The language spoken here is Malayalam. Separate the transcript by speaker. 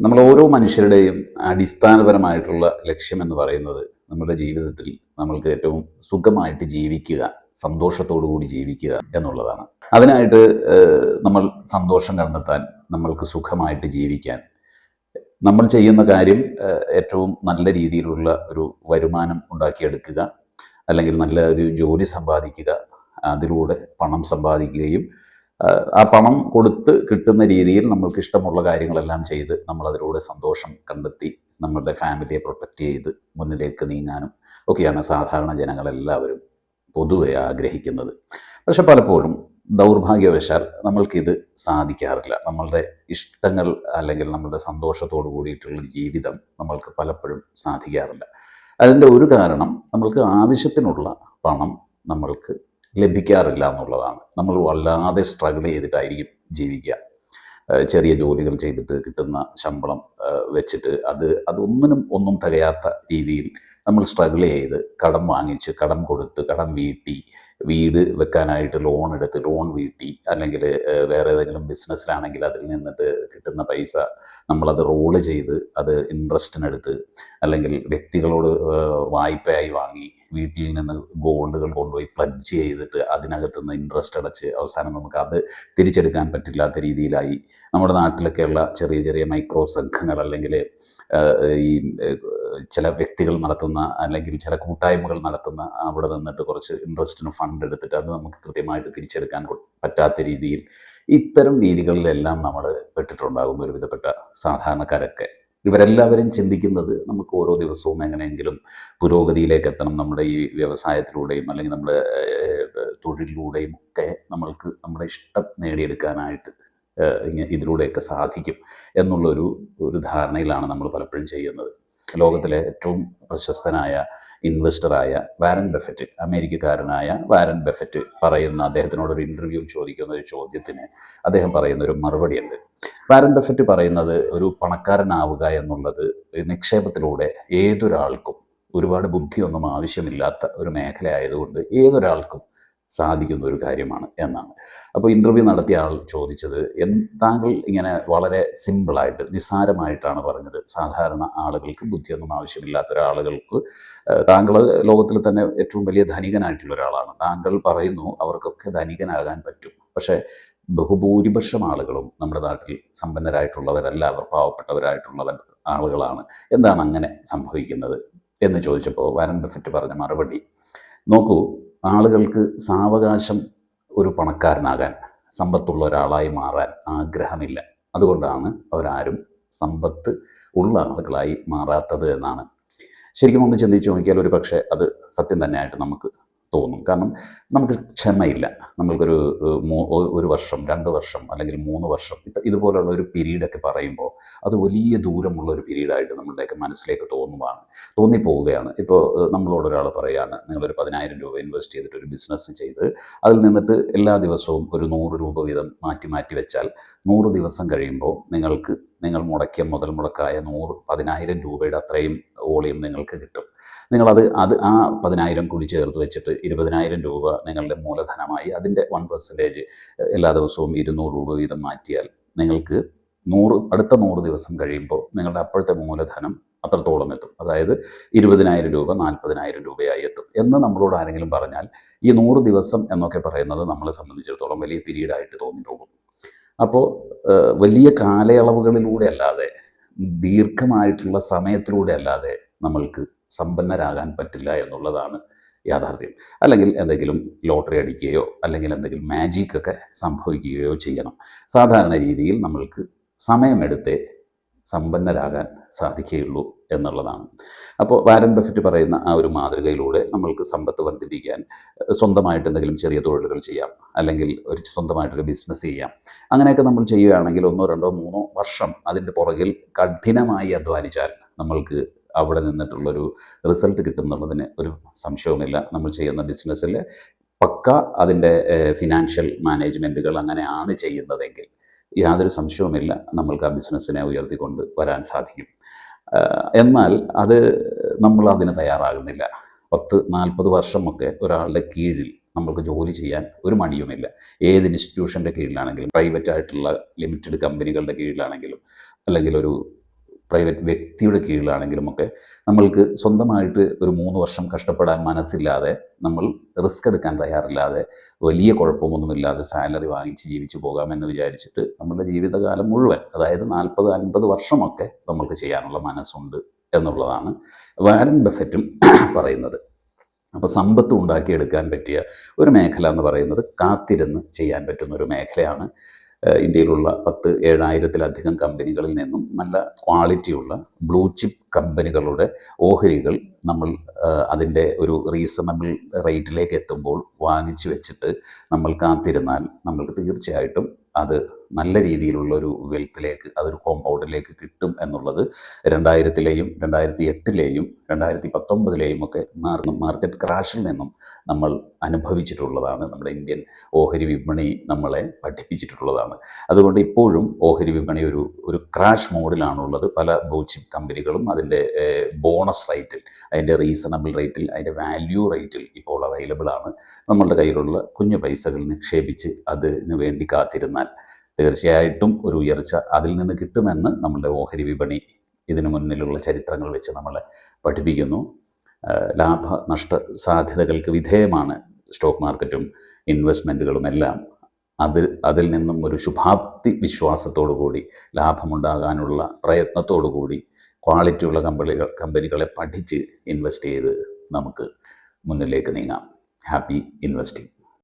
Speaker 1: നമ്മൾ ഓരോ മനുഷ്യരുടെയും അടിസ്ഥാനപരമായിട്ടുള്ള ലക്ഷ്യം എന്ന് പറയുന്നത് നമ്മുടെ ജീവിതത്തിൽ നമ്മൾക്ക് ഏറ്റവും സുഖമായിട്ട് ജീവിക്കുക സന്തോഷത്തോടു കൂടി ജീവിക്കുക എന്നുള്ളതാണ്. അതിനായിട്ട് നമ്മൾ സന്തോഷം കണ്ടെത്താൻ നമ്മൾക്ക് സുഖമായിട്ട് ജീവിക്കാൻ നമ്മൾ ചെയ്യുന്ന കാര്യം ഏറ്റവും നല്ല രീതിയിലുള്ള ഒരു വരുമാനം ഉണ്ടാക്കിയെടുക്കുക അല്ലെങ്കിൽ നല്ല ഒരു ജോലി സമ്പാദിക്കുക അതിലൂടെ പണം സമ്പാദിക്കുകയും ആ പണം കൊടുത്ത് കിട്ടുന്ന രീതിയിൽ നമ്മൾക്ക് ഇഷ്ടമുള്ള കാര്യങ്ങളെല്ലാം ചെയ്ത് നമ്മൾ അതിലൂടെ സന്തോഷം കണ്ടെത്തി നമ്മളുടെ ഫാമിലിയെ പ്രൊട്ടക്റ്റ് ചെയ്ത് മുന്നിലേക്ക് നീങ്ങാനും ഒക്കെയാണ് സാധാരണ ജനങ്ങളെല്ലാവരും പൊതുവെ ആഗ്രഹിക്കുന്നത്. പക്ഷെ പലപ്പോഴും ദൗർഭാഗ്യവശാൽ നമ്മൾക്കിത് സാധിക്കാറില്ല. നമ്മളുടെ ഇഷ്ടങ്ങൾ അല്ലെങ്കിൽ നമ്മളുടെ സന്തോഷത്തോടു കൂടിയിട്ടുള്ള ജീവിതം നമ്മൾക്ക് പലപ്പോഴും സാധിക്കാറില്ല. അതിന്റെ ഒരു കാരണം നമ്മൾക്ക് ആവശ്യത്തിനുള്ള പണം നമ്മൾക്ക് ലഭിക്കാറില്ല എന്നുള്ളതാണ്. നമ്മൾ വല്ലാതെ സ്ട്രഗിൾ ചെയ്തിട്ടായിരിക്കും ജീവിക്കുക. ചെറിയ ജോലികൾ ചെയ്തിട്ട് കിട്ടുന്ന ശമ്പളം വെച്ചിട്ട് അത് അതൊന്നിനും ഒന്നും തികയാത്ത രീതിയിൽ നമ്മൾ സ്ട്രഗിൾ ചെയ്ത് കടം വാങ്ങിച്ച് കടം കൊടുത്ത് കടം വീട്ടി വീട് വെക്കാനായിട്ട് ലോൺ എടുത്ത് ലോൺ വീട്ടി അല്ലെങ്കിൽ വേറെ ഏതെങ്കിലും ബിസിനസ്സിലാണെങ്കിൽ അതിൽ നിന്നിട്ട് കിട്ടുന്ന പൈസ നമ്മളത് റോൾ ചെയ്ത് അത് ഇൻട്രസ്റ്റിനെടുത്ത് അല്ലെങ്കിൽ വ്യക്തികളോട് വായ്പയായി വാങ്ങി വീട്ടിൽ നിന്ന് ഗോൾഡുകൾ കൊണ്ടുപോയി പ്ലഡ്ജ് ചെയ്തിട്ട് അതിനകത്ത് നിന്ന് ഇൻട്രസ്റ്റ് അടച്ച് അവസാനം നമുക്ക് അത് തിരിച്ചെടുക്കാൻ പറ്റില്ലാത്ത രീതിയിലായി. നമ്മുടെ നാട്ടിലൊക്കെയുള്ള ചെറിയ ചെറിയ മൈക്രോ സംഘങ്ങൾ അല്ലെങ്കിൽ ഈ ചില വ്യക്തികൾ നടത്തുന്ന അല്ലെങ്കിൽ ചില കൂട്ടായ്മകൾ നടത്തുന്ന അവിടെ നിന്നിട്ട് കുറച്ച് ഇൻട്രസ്റ്റിന് ഫണ്ട് എടുത്തിട്ട് അത് നമുക്ക് കൃത്യമായിട്ട് തിരിച്ചെടുക്കാൻ പറ്റാത്ത രീതിയിൽ ഇത്തരം രീതികളിലെല്ലാം നമ്മൾ പെട്ടിട്ടുണ്ടാകും ഒരുവിധപ്പെട്ട സാധാരണക്കാരൊക്കെ. ഇവരെല്ലാവരും ചിന്തിക്കുന്നത് നമുക്ക് ഓരോ ദിവസവും എങ്ങനെയെങ്കിലും പുരോഗതിയിലേക്ക് എത്തണം. നമ്മുടെ ഈ വ്യവസായത്തിലൂടെയും അല്ലെങ്കിൽ നമ്മുടെ തൊഴിലിലൂടെയും ഒക്കെ നമ്മൾക്ക് നമ്മുടെ ഇഷ്ടം നേടിയെടുക്കാനായിട്ട് ഇതിലൂടെയൊക്കെ സാധിക്കും എന്നുള്ളൊരു ഒരു ധാരണയിലാണ് നമ്മൾ പലപ്പോഴും ചെയ്യുന്നത്. ലോകത്തിലെ ഏറ്റവും പ്രശസ്തനായ ഇൻവെസ്റ്ററായ വാരൻ ബെഫറ്റ് അമേരിക്കക്കാരനായ വാരൻ ബെഫറ്റ് പറയുന്ന അദ്ദേഹത്തിനോട് ഒരു ഇന്റർവ്യൂ ചോദിക്കുന്ന ഒരു ചോദ്യത്തിന് അദ്ദേഹം പറയുന്ന ഒരു മറുപടിയുണ്ട്. വാരൻ ബെഫറ്റ് പറയുന്നത് ഒരു പണക്കാരനാവുക എന്നുള്ളത് നിക്ഷേപത്തിലൂടെ ഏതൊരാൾക്കും ഒരുപാട് ബുദ്ധിയൊന്നും ആവശ്യമില്ലാത്ത ഒരു മേഖല ആയതുകൊണ്ട് ഏതൊരാൾക്കും സാധിക്കുന്ന ഒരു കാര്യമാണ് എന്നാണ്. അപ്പോൾ ഇന്റർവ്യൂ നടത്തിയ ആൾ ചോദിച്ചത് താങ്കൾ ഇങ്ങനെ വളരെ സിമ്പിളായിട്ട് നിസ്സാരമായിട്ടാണ് പറഞ്ഞത്. സാധാരണ ആളുകൾക്ക് ബുദ്ധിയൊന്നും ആവശ്യമില്ലാത്ത ഒരാളുകൾക്ക് താങ്കൾ ലോകത്തിൽ തന്നെ ഏറ്റവും വലിയ ധനികനായിട്ടുള്ള ഒരാളാണ്. താങ്കൾ പറയുന്നു അവർക്കൊക്കെ ധനികനാകാൻ പറ്റും. പക്ഷേ ബഹുഭൂരിപക്ഷം ആളുകളും നമ്മുടെ നാട്ടിൽ സമ്പന്നരായിട്ടുള്ളവരല്ല. അവർ പാവപ്പെട്ടവരായിട്ടുള്ളവർ ആളുകളാണ്. എന്താണ് അങ്ങനെ സംഭവിക്കുന്നത്? എന്ന് ചോദിച്ചപ്പോൾ വാരൻ ബഫറ്റ് പറഞ്ഞ മറുപടി നോക്കൂ ആളുകൾക്ക് സാവകാശം ഒരു പണക്കാരനാകാൻ സമ്പത്തുള്ള ഒരാളായി മാറാൻ ആഗ്രഹമില്ല. അതുകൊണ്ടാണ് അവരാരും സമ്പത്ത് ഉള്ള ആളുകളായി മാറാത്തത് എന്നാണ്. ശരിക്കും ഒന്ന് ചിന്തിച്ച് നോക്കിയാൽ ഒരു പക്ഷേ അത് സത്യം തന്നെയായിട്ട് നമുക്ക് തോന്നും. കാരണം നമുക്ക് ക്ഷമയില്ല. നമ്മൾക്കൊരു ഒരു വർഷം രണ്ട് വർഷം അല്ലെങ്കിൽ മൂന്ന് വർഷം ഇത് ഇതുപോലുള്ള ഒരു പീരീഡൊക്കെ പറയുമ്പോൾ അത് വലിയ ദൂരമുള്ള ഒരു പീരീഡായിട്ട് നമ്മളുടെയൊക്കെ മനസ്സിലേക്ക് തോന്നുവാണ്. തോന്നിപ്പോവുകയാണ്. ഇപ്പോൾ നമ്മളോട് ഒരാൾ പറയുകയാണ് നിങ്ങളൊരു പതിനായിരം രൂപ ഇൻവെസ്റ്റ് ചെയ്തിട്ട് ഒരു ബിസിനസ് ചെയ്ത് അതിൽ നിന്നിട്ട് എല്ലാ ദിവസവും ഒരു നൂറ് രൂപ വീതം മാറ്റി മാറ്റി വെച്ചാൽ നൂറ് ദിവസം കഴിയുമ്പോൾ നിങ്ങൾക്ക് നിങ്ങൾ മുടക്കിയ മുതൽ മുടക്കായ നൂറ് പതിനായിരം രൂപയുടെ അത്രയും വോളിയം നിങ്ങൾക്ക് കിട്ടും. നിങ്ങളത് അത് ആ പതിനായിരം കൂടി ചേർത്ത് വെച്ചിട്ട് ഇരുപതിനായിരം രൂപ നിങ്ങളുടെ മൂലധനമായി അതിന്റെ വൺ പെർസെന്റേജ് എല്ലാ ദിവസവും ഇരുന്നൂറ് രൂപ വീതം മാറ്റിയാൽ നിങ്ങൾക്ക് നൂറ് അടുത്ത നൂറ് ദിവസം കഴിയുമ്പോൾ നിങ്ങളുടെ അപ്പോഴത്തെ മൂലധനം അത്രത്തോളം എത്തും. അതായത് ഇരുപതിനായിരം രൂപ നാൽപ്പതിനായിരം രൂപയായി എത്തും. എന്ന് നമ്മളോട് ആരെങ്കിലും പറഞ്ഞാൽ ഈ നൂറ് ദിവസം എന്നൊക്കെ പറയുന്നത് നമ്മളെ സംബന്ധിച്ചിടത്തോളം വലിയ പീരീഡായിട്ട് തോന്നിപ്പോകും. അപ്പോൾ വലിയ കാലയളവുകളിലൂടെ അല്ലാതെ ദീർഘമായിട്ടുള്ള സമയത്തിലൂടെ അല്ലാതെ നമ്മൾക്ക് സമ്പന്നരാകാൻ പറ്റില്ല എന്നുള്ളതാണ് യാഥാർത്ഥ്യം. അല്ലെങ്കിൽ എന്തെങ്കിലും ലോട്ടറി അടിക്കുകയോ അല്ലെങ്കിൽ എന്തെങ്കിലും മാജിക് ഒക്കെ സംഭവിക്കുകയോ ചെയ്യണം. സാധാരണ രീതിയിൽ നമ്മൾക്ക് സമയമെടുത്തേ സമ്പന്നരാകാൻ സാധിക്കുകയുള്ളൂ എന്നുള്ളതാണ്. അപ്പോൾ വാരൻ ബഫറ്റ് പറയുന്ന ആ ഒരു മാതൃകയിലൂടെ നമ്മൾക്ക് സമ്പത്ത് വർദ്ധിപ്പിക്കാൻ സ്വന്തമായിട്ട് എന്തെങ്കിലും ചെറിയ തൊഴിലുകൾ ചെയ്യാം. അല്ലെങ്കിൽ ഒരു സ്വന്തമായിട്ടൊരു ബിസിനസ് ചെയ്യാം. അങ്ങനെയൊക്കെ നമ്മൾ ചെയ്യുകയാണെങ്കിൽ ഒന്നോ രണ്ടോ മൂന്നോ വർഷം അതിന്റെ പുറകിൽ കഠിനമായി അധ്വാനിച്ചാൽ നമ്മൾക്ക് അവിടെ നിന്നിട്ടുള്ളൊരു റിസൾട്ട് കിട്ടും എന്നുള്ളതിന് ഒരു സംശയവുമില്ല. നമ്മൾ ചെയ്യുന്ന ബിസിനസ്സിൽ പക്ക അതിന്റെ ഫിനാൻഷ്യൽ മാനേജ്മെന്റുകൾ അങ്ങനെയാണ് ചെയ്യുന്നതെങ്കിൽ യാതൊരു സംശയവുമില്ല. നമ്മൾക്ക് ആ ബിസിനസ്സിനെ ഉയർത്തിക്കൊണ്ട് വരാൻ സാധിക്കും. എന്നാൽ അത് നമ്മൾ അതിന് തയ്യാറാകുന്നില്ല. പത്ത് നാൽപ്പത് വർഷമൊക്കെ ഒരാളുടെ കീഴിൽ നമ്മൾക്ക് ജോലി ചെയ്യാൻ ഒരു മടിയുമില്ല. ഏത് ഇൻസ്റ്റിറ്റ്യൂഷന്റെ കീഴിലാണെങ്കിലും പ്രൈവറ്റ് ആയിട്ടുള്ള ലിമിറ്റഡ് കമ്പനികളുടെ കീഴിലാണെങ്കിലും അല്ലെങ്കിൽ ഒരു പ്രൈവറ്റ് വ്യക്തിയുടെ കീഴിലാണെങ്കിലും ഒക്കെ നമ്മൾക്ക് സ്വന്തമായിട്ട് ഒരു മൂന്ന് വർഷം കഷ്ടപ്പെടാൻ മനസ്സില്ലാതെ നമ്മൾ റിസ്ക് എടുക്കാൻ തയ്യാറില്ലാതെ വലിയ കുഴപ്പമൊന്നുമില്ലാതെ സാലറി വാങ്ങിച്ച് ജീവിച്ചു പോകാമെന്ന് വിചാരിച്ചിട്ട് നമ്മുടെ ജീവിതകാലം മുഴുവൻ അതായത് നാൽപ്പത് അൻപത് വർഷമൊക്കെ നമ്മൾക്ക് ചെയ്യാനുള്ള മനസ്സുണ്ട് എന്നുള്ളതാണ്. വാരൻ ബഫറ്റും പറയുന്നത്. അപ്പോൾ സമ്പത്ത് ഉണ്ടാക്കിയെടുക്കാൻ പറ്റിയ ഒരു മേഖല എന്ന് പറയുന്നത് കാത്തിരുന്ന് ചെയ്യാൻ പറ്റുന്ന ഒരു മേഖലയാണ്. ഇന്ത്യയിലുള്ള പത്ത് ഏഴായിരത്തിലധികം കമ്പനികളിൽ നിന്നും നല്ല ക്വാളിറ്റിയുള്ള ബ്ലൂ ചിപ്പ് കമ്പനികളുടെ ഓഹരികൾ നമ്മൾ അതിന്റെ ഒരു റീസണബിൾ റേറ്റിലേക്ക് എത്തുമ്പോൾ വാങ്ങിച്ചു വെച്ചിട്ട് നമ്മൾ കാത്തിരുന്നാൽ നമ്മൾക്ക് തീർച്ചയായിട്ടും അത് നല്ല രീതിയിലുള്ള ഒരു വെൽത്തിലേക്ക് അതൊരു കോമ്പൗണ്ടിലേക്ക് കിട്ടും എന്നുള്ളത് രണ്ടായിരത്തിലെയും രണ്ടായിരത്തി എട്ടിലെയും രണ്ടായിരത്തി പത്തൊമ്പതിലെയും ഒക്കെ മാർക്കറ്റ് ക്രാഷിൽ നിന്നും നമ്മൾ അനുഭവിച്ചിട്ടുള്ളതാണ്. നമ്മുടെ ഇന്ത്യൻ ഓഹരി വിപണി നമ്മളെ പഠിപ്പിച്ചിട്ടുള്ളതാണ്. അതുകൊണ്ട് ഇപ്പോഴും ഓഹരി വിപണി ഒരു ഒരു ക്രാഷ് മോഡിലാണുള്ളത് പല ബ്ലൂചിപ്പ് കമ്പനികളും അതിന്റെ ബോണസ് റേറ്റിൽ അതിന്റെ റീസണബിൾ റേറ്റിൽ അതിന്റെ വാല്യൂ റേറ്റിൽ ഇപ്പോൾ അവൈലബിൾ ആണ്. നമ്മളുടെ കയ്യിലുള്ള കുഞ്ഞു പൈസകൾ നിക്ഷേപിച്ച് അതിന് വേണ്ടി കാത്തിരുന്നാൽ തീർച്ചയായിട്ടും ഒരു ഉയർച്ച അതിൽ നിന്ന് കിട്ടുമെന്ന് നമ്മുടെ ഓഹരി വിപണി ഇതിനു മുന്നിലുള്ള ചരിത്രങ്ങൾ വെച്ച് നമ്മൾ പഠിപ്പിക്കുന്നു. ലാഭ നഷ്ട സാധ്യതകൾക്ക് വിധേയമാണ് സ്റ്റോക്ക് മാർക്കറ്റും ഇൻവെസ്റ്റ്മെന്റുകളും എല്ലാം. അതിൽ അതിൽ നിന്നും ഒരു ശുഭാപ്തി വിശ്വാസത്തോടു കൂടി ലാഭമുണ്ടാകാനുള്ള പ്രയത്നത്തോടു കൂടി ക്വാളിറ്റിയുള്ള കമ്പനികൾ കമ്പനികളെ പഠിച്ച് ഇൻവെസ്റ്റ് ചെയ്ത് നമുക്ക് മുന്നിലേക്ക് നീങ്ങാം. Happy investing.